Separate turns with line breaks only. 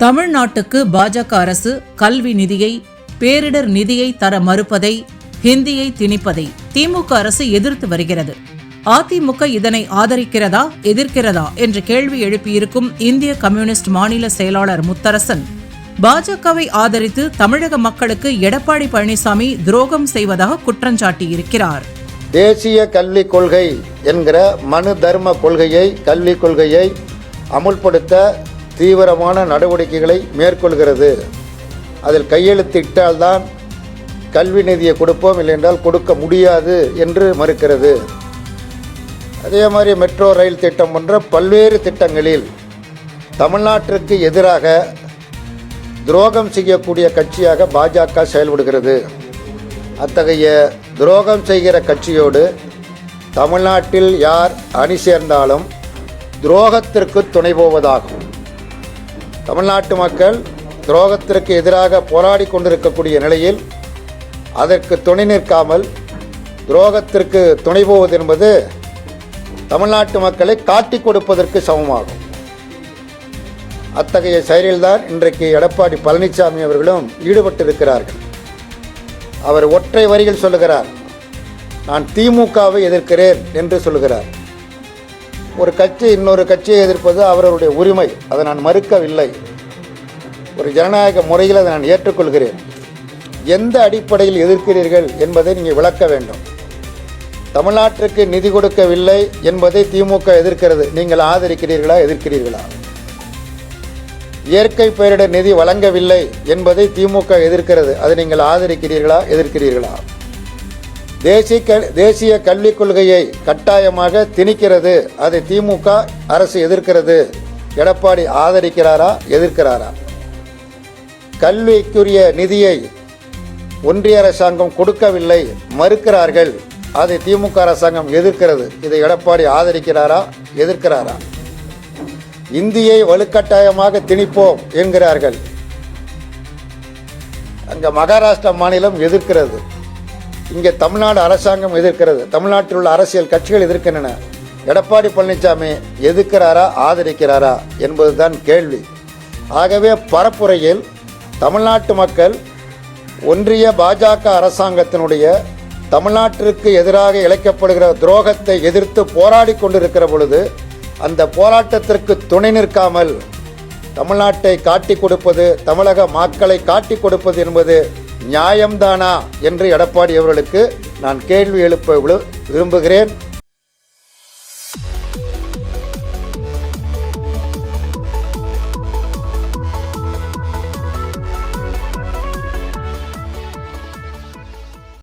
தமிழ்நாட்டுக்கு பாஜக அரசு கல்வி நிதியை பேரிடர் நிதியை தர மறுப்பதை ஹிந்தியை திணிப்பதை திமுக அரசு எதிர்த்து வருகிறது. அதிமுக இதனை ஆதரிக்கிறதா எதிர்க்கிறதா என்ற கேள்வி எழுப்பியிருக்கும் இந்திய கம்யூனிஸ்ட் மாநில செயலாளர் முத்தரசன் பாஜகவை ஆதரித்து தமிழக மக்களுக்கு எடப்பாடி பழனிசாமி துரோகம் செய்வதாக குற்றஞ்சாட்டியிருக்கிறார்
தேசிய கல்விக் கொள்கை என்கிற மனு தர்ம கொள்கையை கல்விக் கொள்கையை அமுல்படுத்த தீவிரமான நடவடிக்கைகளை மேற்கொள்கிறது. அதில் கையெழுத்திட்டால்தான் கல்வி நிதியை கொடுப்போம் இல்லையென்றால் கொடுக்க முடியாது என்று மறுக்கிறது. அதே மாதிரி மெட்ரோ ரயில் திட்டம் போன்ற பல்வேறு திட்டங்களில் தமிழ்நாட்டிற்கு எதிராக துரோகம் செய்யக்கூடிய கட்சியாக பாஜக செயல்படுகிறது. அத்தகைய துரோகம் செய்கிற கட்சியோடு தமிழ்நாட்டில் யார் அணி சேர்ந்தாலும் துரோகத்திற்கு துணை போவதாகும். தமிழ்நாட்டு மக்கள் துரோகத்திற்கு எதிராக போராடி கொண்டிருக்கக்கூடிய நிலையில் அதற்கு துணை நிற்காமல் துரோகத்திற்கு துணை போவது என்பது தமிழ்நாட்டு மக்களை காட்டிக் கொடுப்பதற்கு சமமாகும். அத்தகைய செயலில்தான் இன்றைக்கு எடப்பாடி பழனிசாமி அவர்களும் ஈடுபட்டிருக்கிறார்கள். அவர் ஒற்றை வரியில் சொல்லுகிறார் நான் திமுகவை எதிர்க்கிறேன் என்று சொல்லுகிறார். ஒரு கட்சி இன்னொரு கட்சியை எதிர்ப்பது அவர்களுடைய உரிமை. அதை நான் மறுக்கவில்லை. ஒரு ஜனநாயக முறையில் அதை நான் ஏற்றுக்கொள்கிறேன். எந்த அடிப்படையில் எதிர்க்கிறீர்கள் என்பதை நீங்கள் விளக்க வேண்டும். தமிழ்நாட்டிற்கு நிதி கொடுக்கவில்லை என்பதை திமுக எதிர்க்கிறது. நீங்கள் ஆதரிக்கிறீர்களா எதிர்க்கிறீர்களா? இயற்கை பேரிடர் நிதி வழங்கவில்லை என்பதை திமுக எதிர்க்கிறது. அதை நீங்கள் ஆதரிக்கிறீர்களா எதிர்க்கிறீர்களா? தேசிய கல் தேசிய கல்விக் கொள்கையை கட்டாயமாக திணிக்கிறது. அதை திமுக அரசு எதிர்க்கிறது. எடப்பாடி ஆதரிக்கிறாரா? எதிர்க்கிறாரா? கல்விக்குரிய நிதியை ஒன்றிய அரசாங்கம் கொடுக்கவில்லை. மறுக்கிறார்கள். அதை திமுக அரசாங்கம் எதிர்க்கிறது. இதை எடப்பாடி ஆதரிக்கிறாரா? எதிர்க்கிறாரா? இந்தியை வலுக்கட்டாயமாக திணிப்போம் என்கிறார்கள். அங்கே மகாராஷ்டிரா மாநிலம் எதிர்க்கிறது. இங்கே தமிழ்நாடு அரசாங்கம் எதிர்க்கிறது. தமிழ்நாட்டில் உள்ள அரசியல் கட்சிகள் எதிர்க்கின்றன. எடப்பாடி பழனிசாமி எதிர்க்கிறாரா ஆதரிக்கிறாரா என்பதுதான் கேள்வி. ஆகவே பரப்புரையில் தமிழ்நாட்டு மக்கள் ஒன்றிய பாஜக அரசாங்கத்தினுடைய தமிழ்நாட்டிற்கு எதிராக இழைக்கப்படுகிற துரோகத்தை எதிர்த்து போராடி கொண்டிருக்கிற பொழுது அந்த போராட்டத்திற்கு துணை நிற்காமல் தமிழ்நாட்டை காட்டி கொடுப்பது தமிழக மக்களை காட்டிக் கொடுப்பது என்பது நியாயம்தானா? என்று எடப்பாடி அவர்களுக்கு நான் கேள்வி எழுப்ப விரும்புகிறேன்.